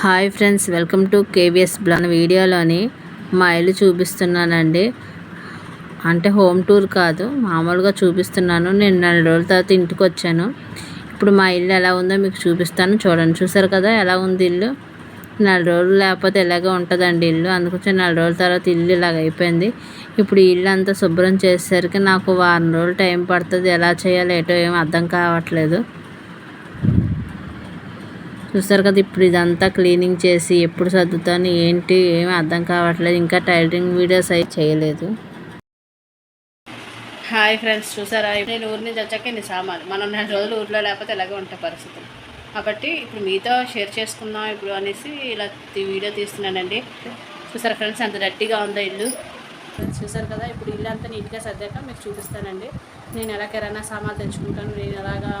Hi friends welcome to KVS బ్లాన్ వీడియోలోని మా ఇల్లు చూపిస్తున్నానండి. అంటే హోమ్ టూర్ కాదు మామూలుగా చూపిస్తున్నాను. నేను నెల రోజుల తర్వాత ఇంటికి వచ్చాను. ఇప్పుడు మా ఇల్లు ఎలా ఉందో మీకు చూపిస్తాను. చూడండి చూసారు కదా ఎలా ఉంది ఇల్లు? నెల రోజులు లేకపోతే ఇలాగే ఉంటుందండి ఇల్లు. అందుకొచ్చి నెల రోజుల తర్వాత ఇల్లు ఇలాగ అయిపోయింది. ఇప్పుడు ఇల్లు అంతా శుభ్రం చేసేసరికి నాకు వారం రోజులు టైం పడుతుంది. ఎలా చేయాలో ఏటో ఏం అర్థం కావట్లేదు. చూస్తారు కదా ఇప్పుడు ఇదంతా క్లీనింగ్ చేసి ఎప్పుడు సర్దుతాను ఏంటి ఏమి అర్థం కావట్లేదు ఇంకా టైలరింగ్ వీడియోస్ అయితే చేయలేదు. హాయ్ ఫ్రెండ్స్ చూసారా? నేను ఊరి నుంచి వచ్చాక ఇన్ని సామాన్లు. మనం నెల రోజులు ఊర్లో లేకపోతే ఇలాగే ఉంటాయి పరిస్థితులు కాబట్టి ఇప్పుడు మీతో షేర్ చేసుకుందాం ఇప్పుడు అనేసి ఇలా వీడియో తీస్తున్నానండి. చూసారా ఫ్రెండ్స్ అంత గట్టిగా ఉందో ఇల్లు. ఫ్రెండ్స్ చూసారు కదా ఇప్పుడు ఇల్లు అంతా నీట్గా సర్దాక మీకు చూపిస్తానండి. నేను ఎలా కిరాణా సామాన్లు తెచ్చుకుంటాను నేను ఎలాగా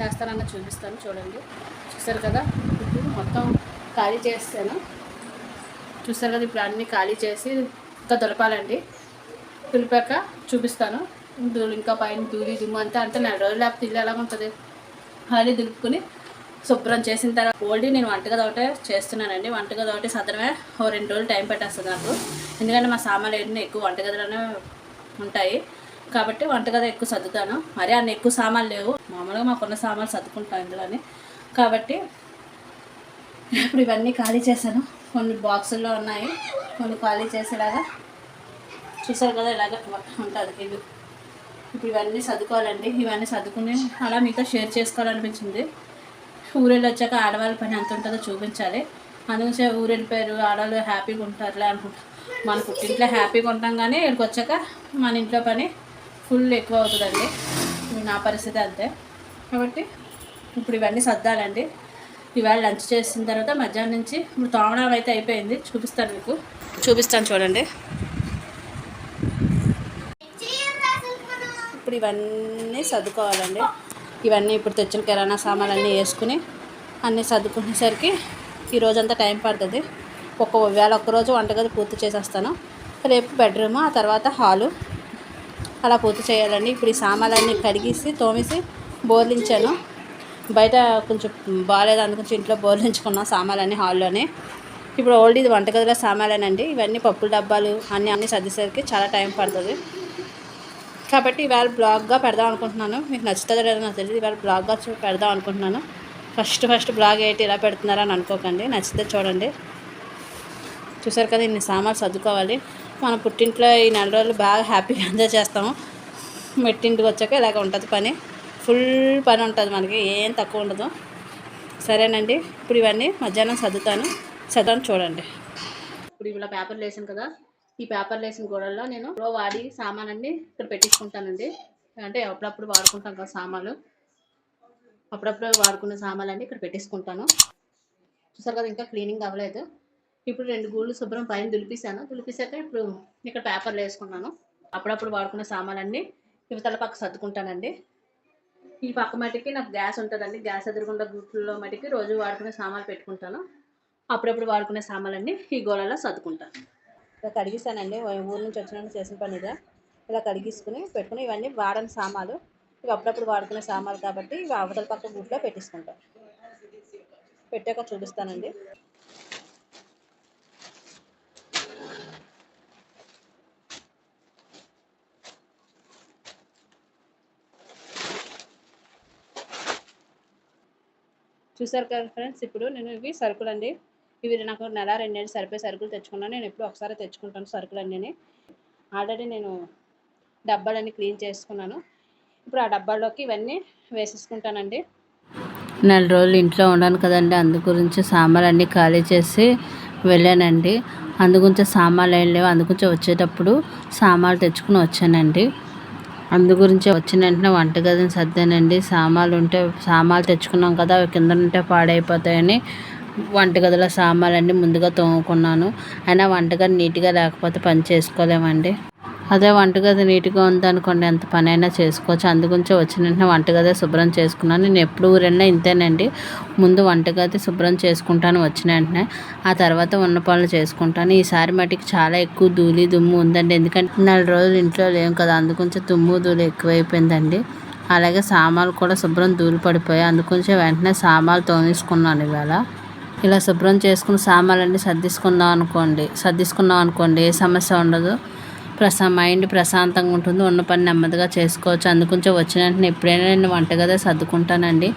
చేస్తానన్న చూపిస్తాను చూడండి. చూసారు కదా? ఇప్పుడు మొత్తం ఖాళీ చేస్తాను. చూసారు కదా? ఇప్పుడు అన్నీ ఖాళీ చేసి ఇంకా దొలపాలండి. దులిపాక చూపిస్తాను. ఇంకా పైన దూలి దుమ్ము అంతా అంటే నెల రోజులు లేకపోతే ఇల్లు ఎలా ఉంటుంది? ఖాళీ దులుపుకొని శుభ్రం చేసిన తర్వాత ఓల్డీ నేను వంటగది ఒకటే చేస్తున్నానండి. వంటగది ఒకటి సదరమే ఓ రెండు రోజులు టైం పెట్టేస్తుంది నాకు. ఎందుకంటే మా సామాన్లు ఎక్కువ వంటగదిలోనే ఉంటాయి. కాబట్టి వంటగది ఎక్కువ సర్దుతాను. మరి అన్ని ఎక్కువ సామాన్లు లేవు. మామూలుగా మాకున్న సామాన్లు సర్దుకుంటాను ఇందులోనే. కాబట్టి ఇప్పుడు ఇవన్నీ ఖాళీ చేశాను. కొన్ని బాక్సుల్లో ఉన్నాయి. కొన్ని ఖాళీ చేసేలాగా. చూసారు కదా ఇలాగ ఉంటుంది ఇల్లు ఇప్పుడు ఇవన్నీ సర్దుకోవాలండి. ఇవన్నీ సర్దుకుని అలా మీతో షేర్ చేసుకోవాలనిపించింది. ఊరెళ్ళి వచ్చాక ఆడవాళ్ళ పని ఎంత ఉంటుందో చూపించాలి. అందుకే ఊరు పేరు ఆడవాళ్ళు హ్యాపీగా ఉంటారులే అనుకుంటా. మన పుట్టింట్లో హ్యాపీగా ఉంటాం కానీ ఇక్కడికి వచ్చాక మన ఇంట్లో పని ఫుల్ ఎక్కువ అవుతుందండి. నా పరిస్థితి అంతే. కాబట్టి ఇప్పుడు ఇవన్నీ సర్దాలండి. ఇవాళ లంచ్ చేసిన తర్వాత మధ్యాహ్నం నుంచి ఇప్పుడు తోమడం అయితే అయిపోయింది. చూపిస్తాను మీకు. చూపిస్తాను చూడండి. ఇప్పుడు ఇవన్నీ సర్దుకోవాలండి. ఇవన్నీ ఇప్పుడు తెచ్చిన కిరాణా సామాన్లు అన్నీ వేసుకుని అన్నీ సర్దుకునేసరికి ఈ రోజంతా టైం పడుతుంది. ఒక్క వేళ ఒక్కరోజు వంటగది పూర్తి చేసేస్తాను. రేపు బెడ్రూమ్ ఆ తర్వాత హాలు. అలా పూర్తి చేయాలండి. ఇప్పుడు ఈ సామాన్లన్నీ కడిగేసి తోమేసి బోర్లించాను. బయట కొంచెం బాగాలేదు అందుకొచ్చి ఇంట్లో బోర్లించుకున్నాం సామాన్లన్నీ హాల్లోనే. ఇప్పుడు ఓల్డ్ ఇది వంటగదిలో సామాన్లేనండి. ఇవన్నీ పప్పుల డబ్బాలు అన్నీ అన్నీ సర్దేసరికి చాలా టైం పడుతుంది. కాబట్టి ఇవాళ బ్లాగ్గా పెడదాం అనుకుంటున్నాను. మీకు నచ్చుతుందో లేదో నాకు తెలియదు ఇవాళ బ్లాగ్గా చూ- పెడదాం అనుకుంటున్నాను. ఫస్ట్ ఫస్ట్ బ్లాగ్ ఏంటి ఇలా పెడుతున్నారని అనుకోకండి. నచ్చితే చూడండి. చూసారు కదా ఇన్ని సామాన్లు సర్దుకోవాలి. మన పుట్టింట్లో ఈ నెల రోజులు బాగా హ్యాపీగా ఎంజాయ్ చేస్తాము. మెట్టింటికి వచ్చాక ఇలాగ ఉంటుంది పని. ఫుల్ పని ఉంటుంది మనకి ఏం తక్కువ ఉండదు. సరేనండి ఇప్పుడు ఇవన్నీ మధ్యాహ్నం చదువుతాను చదవని చూడండి. ఇప్పుడు ఇలా పేపర్లు వేసాను కదా ఈ పేపర్లు వేసిన గోడల్లో నేను ఇప్పుడు వాడి సామాన్ అన్నీ ఇక్కడ పెట్టించుకుంటానండి. అంటే అప్పుడప్పుడు వాడుకుంటాం కదా సామాన్లు. అప్పుడప్పుడు వాడుకునే సామాన్లు అన్ని ఇక్కడ పెట్టేసుకుంటాను చూసారు కదా ఇంకా క్లీనింగ్ అవ్వలేదు. ఇప్పుడు రెండు గూళ్ళు శుభ్రం పైన దులిపేశాను. దులిపేశాక ఇప్పుడు ఇక్కడ పేపర్లు వేసుకున్నాను. అప్పుడప్పుడు వాడుకునే సామాన్లన్నీ ఇవతల పక్క సర్దుకుంటానండి. ఈ పక్క మటుకి నాకు గ్యాస్ ఉంటుందండి. గ్యాస్ ఎదురుకుండా గుట్లో మటుకి రోజు వాడుకునే సామాన్లు పెట్టుకుంటాను. అప్పుడప్పుడు వాడుకునే సామాన్లన్నీ ఈ గోళాలో సర్దుకుంటాను. ఇలా కడిగిస్తానండి ఊరు నుంచి వచ్చినప్పుడు చేసిన పని ఇదే. ఇలా కడిగిసుకుని పెట్టుకుని ఇవన్నీ వాడని సామాలు ఇవి అప్పుడప్పుడు వాడుకునే సామాలు కాబట్టి ఇవి అవతల పక్క గుట్లో పెట్టేసుకుంటాను. పెట్టాక చూపిస్తానండి. చూసారు కదా ఫ్రెండ్స్? ఇప్పుడు నేను ఇవి సరుకులు అండి. ఇవి నాకు నెల రెండేళ్ళు సరిపోయే సరుకులు తెచ్చుకున్నాను. నేను ఎప్పుడు ఒకసారి తెచ్చుకుంటాను సరుకులు అన్నీ ఆల్రెడీ నేను డబ్బాలన్నీ క్లీన్ చేసుకున్నాను. ఇప్పుడు ఆ డబ్బాల్లోకి ఇవన్నీ వేసేసుకుంటానండి. నెల రోజులు ఇంట్లో ఉన్నాను కదండి. అందు గురించి సామాన్లు అన్నీ ఖాళీ చేసి వెళ్ళానండి. అందు గురించి సామాన్లు ఏం లేవు. అందు గురించి వచ్చేటప్పుడు సామాన్లు తెచ్చుకుని వచ్చానండి. అందు గురించి వచ్చిన వెంటనే వంటగదిని సర్దానండి. సామాన్లు ఉంటే సామాన్లు తెచ్చుకున్నాం కదా అవి కింద ఉంటే పాడైపోతాయని వంటగదిలో సామాన్లన్నీ ముందుగా తోముకున్నాను. అయినా వంటగది నీట్గా లేకపోతే పని చేసుకోలేమండి. అదే వంటగది నీట్గా ఉందనుకోండి ఎంత పనైనా చేసుకోవచ్చు. అందుగురించి వచ్చిన వెంటనే వంటగదే శుభ్రం చేసుకున్నాను. నేను ఎప్పుడు ఊరెళ్ళినా ఇంతేనండి. ముందు వంటగది శుభ్రం చేసుకుంటాను వచ్చిన వెంటనే. ఆ తర్వాత ఉన్న పనులు చేసుకుంటాను. ఈసారి మటుకు చాలా ఎక్కువ ధూళి దుమ్ము ఉందండి. ఎందుకంటే నెల రోజులు ఇంట్లో లేవు కదా అందుగురించి దుమ్ము ధూళి ఎక్కువైపోయిందండి. అలాగే సామాన్లు కూడా శుభ్రం ధూళి పడిపోయాయి. అందుగురించి వెంటనే సామాన్లు తోమేసుకున్నాను ఇవాళ. ఇలా శుభ్రం చేసుకుని సామాన్లన్నీ సర్దిసుకుందాం అనుకోండి సర్దిసుకున్నాం అనుకోండి ఏ సమస్య ఉండదు. ప్రశా మైండ్ ప్రశాంతంగా ఉంటుంది. ఉన్న పని నెమ్మదిగా చేసుకోవచ్చు. అందుకుంచే వచ్చిన వెంటనే ఎప్పుడైనా నేను వంటగదే సర్దుకుంటానండి.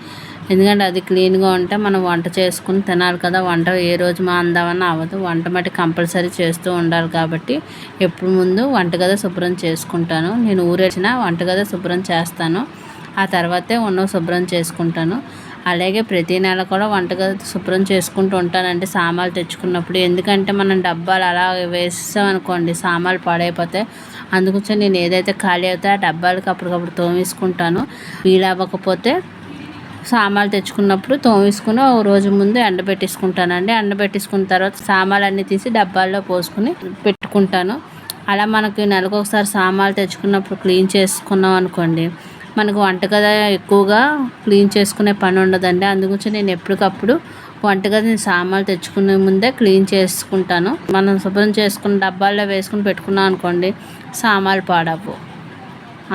ఎందుకంటే అది క్లీన్గా ఉంటే మనం వంట చేసుకుని తినాలి కదా. వంట ఏ రోజు మా అందామని అవ్వదు. వంట మట్టి కంపల్సరీ చేస్తూ ఉండాలి కాబట్టి ఎప్పుడు ముందు వంటగది శుభ్రం చేసుకుంటాను. నేను ఊరేసిన వంటగది శుభ్రం చేస్తాను. ఆ తర్వాతే ఉన్న శుభ్రం చేసుకుంటాను. అలాగే ప్రతి నెల కూడా వంటగది శుభ్రం చేసుకుంటూ ఉంటానండి. సామాన్లు తెచ్చుకున్నప్పుడు ఎందుకంటే మనం డబ్బాలు అలా వేసాం అనుకోండి సామాన్లు పాడైపోతే అందుకొచ్చి నేను ఏదైతే ఖాళీ అవుతా ఆ డబ్బాలకి అప్పటికప్పుడు తోమేసుకుంటాను. వీలవ్వకపోతే సామాన్లు తెచ్చుకున్నప్పుడు తోమేసుకుని ఒక రోజు ముందు ఎండబెట్టేసుకుంటానండి. ఎండబెట్టేసుకున్న తర్వాత సామాన్లు అన్నీ తీసి డబ్బాల్లో పోసుకుని పెట్టుకుంటాను. అలా మనకి నెలకు ఒకసారి సామాన్లు తెచ్చుకున్నప్పుడు క్లీన్ చేసుకున్నాం అనుకోండి మనకు వంటగది ఎక్కువగా క్లీన్ చేసుకునే పని ఉండదండి. అందుగురించి నేను ఎప్పటికప్పుడు వంటగదిని సామాన్లు తెచ్చుకునే ముందే క్లీన్ చేసుకుంటాను. మనం శుభ్రం చేసుకున్న డబ్బాల్లో వేసుకుని పెట్టుకున్నాం అనుకోండి సామాన్లు పాడవు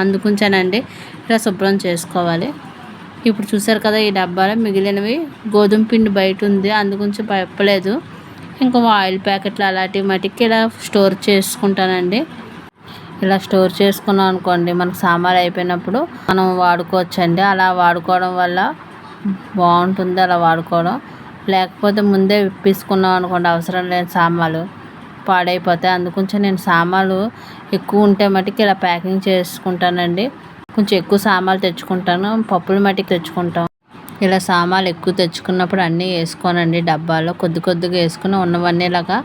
అందుకుంచానండి ఇలా శుభ్రం చేసుకోవాలి. ఇప్పుడు చూసారు కదా ఈ డబ్బాలో మిగిలినవి గోధుమ పిండి బయట ఉంది. అందుగురించి చెప్పలేదు ఇంకా ఆయిల్ ప్యాకెట్లు అలాంటివి మటుకి ఇలా స్టోర్ చేసుకుంటానండి. ఇలా స్టోర్ చేసుకున్నాం అనుకోండి మనకు సామాన్లు అయిపోయినప్పుడు మనం వాడుకోవచ్చండి. అలా వాడుకోవడం వల్ల బాగుంటుంది అలా వాడుకోవడం. లేకపోతే ముందే విప్పేసుకున్నాం అనుకోండి అవసరం లేని సామాన్లు పాడైపోతాయి. అందుకొంచెం నేను సామాన్లు ఎక్కువ ఉంటే మటుకు ఇలా ప్యాకింగ్ చేసుకుంటానండి. కొంచెం ఎక్కువ సామాన్లు తెచ్చుకుంటాను పప్పులు మటుకు తెచ్చుకుంటాం. ఇలా సామాన్లు ఎక్కువ తెచ్చుకున్నప్పుడు అన్నీ వేసుకోనండి డబ్బాలో కొద్ది కొద్దిగా వేసుకుని ఉన్నవన్నీ ఇలాగా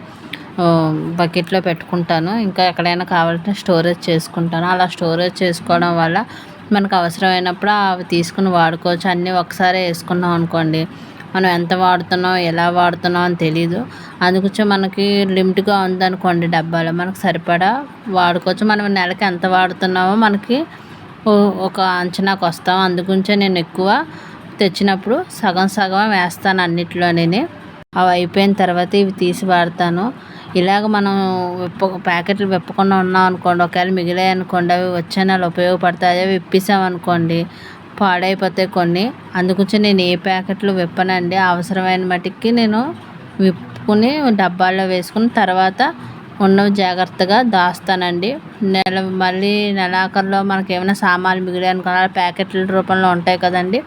బకెట్లో పెట్టుకుంటాను. ఇంకా ఎక్కడైనా కావాలంటే స్టోరేజ్ చేసుకుంటాను. అలా స్టోరేజ్ చేసుకోవడం వల్ల మనకు అవసరమైనప్పుడు అవి తీసుకుని వాడుకోవచ్చు. అన్నీ ఒకసారి వేసుకున్నాం అనుకోండి మనం ఎంత వాడుతున్నాం ఎలా వాడుతున్నాం అని తెలీదు. అందుకొచ్చి మనకి లిమిట్గా ఉందనుకోండి డబ్బాలో మనకు సరిపడా వాడుకోవచ్చు. మనం నెలకి ఎంత వాడుతున్నామో మనకి ఒక అంచనాకు వస్తాం. అందుగురించే నేను ఎక్కువ తెచ్చినప్పుడు సగం సగం వేస్తాను అన్నిట్లోనే అవి అయిపోయిన తర్వాత ఇవి తీసి వాడతాను. ఇలాగ మనం విప్ప ప్యాకెట్లు విప్పకుండా ఉన్నాం అనుకోండి ఒకవేళ మిగిలాయి అనుకోండి అవి వచ్చే నెల ఉపయోగపడతాయి అవి విప్పేసాం అనుకోండి పాడైపోతాయి కొన్ని. అందుకొచ్చి నేను ఏ ప్యాకెట్లు విప్పనండి అవసరమైన మటుకి నేను విప్పుకుని డబ్బాల్లో వేసుకుని తర్వాత ఉన్నవి జాగ్రత్తగా దాస్తానండి. నెల మళ్ళీ నెలాఖరులో మనకి ఏమైనా సామాన్లు మిగిలాయి అనుకో ప్యాకెట్ల రూపంలో ఉంటాయి కదండి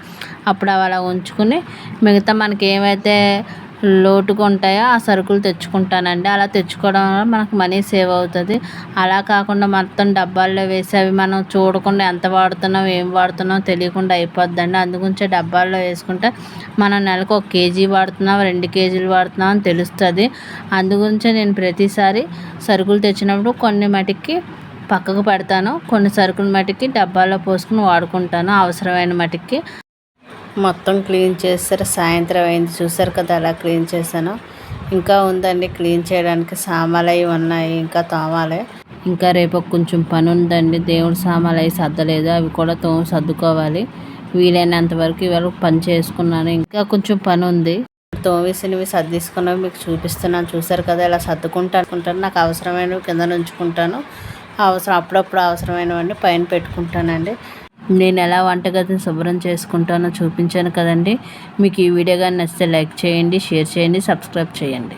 అప్పుడు అవి అలా ఉంచుకుని మిగతా మనకి ఏమైతే లోటుగా ఉంటాయో? ఆ సరుకులు తెచ్చుకుంటానండి. అలా తెచ్చుకోవడం వల్ల మనకు మనీ సేవ్ అవుతుంది. అలా కాకుండా మొత్తం డబ్బాల్లో వేసి అవి మనం చూడకుండా ఎంత వాడుతున్నాం ఏం వాడుతున్నాం తెలియకుండా అయిపోద్దండి. అందుగురించే డబ్బాల్లో వేసుకుంటే మనం నెలకు ఒక కేజీ వాడుతున్నాం రెండు కేజీలు వాడుతున్నాం అని తెలుస్తుంది. అందుగురించే నేను ప్రతిసారి సరుకులు తెచ్చినప్పుడు కొన్ని మటుకి పక్కకు పెడతాను. కొన్ని సరుకుల మటుకి డబ్బాలో పోసుకుని వాడుకుంటాను. అవసరమైన మటుకి మొత్తం క్లీన్ చేస్తారు. సాయంత్రం అయింది. చూసారు కదా అలా క్లీన్ చేశాను. ఇంకా ఉందండి క్లీన్ చేయడానికి సామాన్లు అవి ఉన్నాయి. ఇంకా తోమాలి. ఇంకా రేపు కొంచెం పని ఉందండి. దేవుడి సామాన్లు అవి సర్దలేదు. అవి కూడా తో సర్దుకోవాలి. వీలైనంత వరకు ఇవాళ పని చేసుకున్నాను. ఇంకా కొంచెం పని ఉంది. తోమేసినవి సర్దిసుకున్నవి మీకు చూపిస్తున్నాను. చూసారు కదా ఇలా సర్దుకుంటా అనుకుంటాను. నాకు అవసరమైనవి కింద ఉంచుకుంటాను. అవసరం అప్పుడప్పుడు అవసరమైనవన్నీ పైన పెట్టుకుంటానండి. నేను ఎలా వంటగదిని శుభ్రం చేసుకుంటానో చూపించాను కదండి. మీకు ఈ వీడియో కానీ నచ్చితే లైక్ చేయండి షేర్ చేయండి సబ్స్క్రైబ్ చేయండి.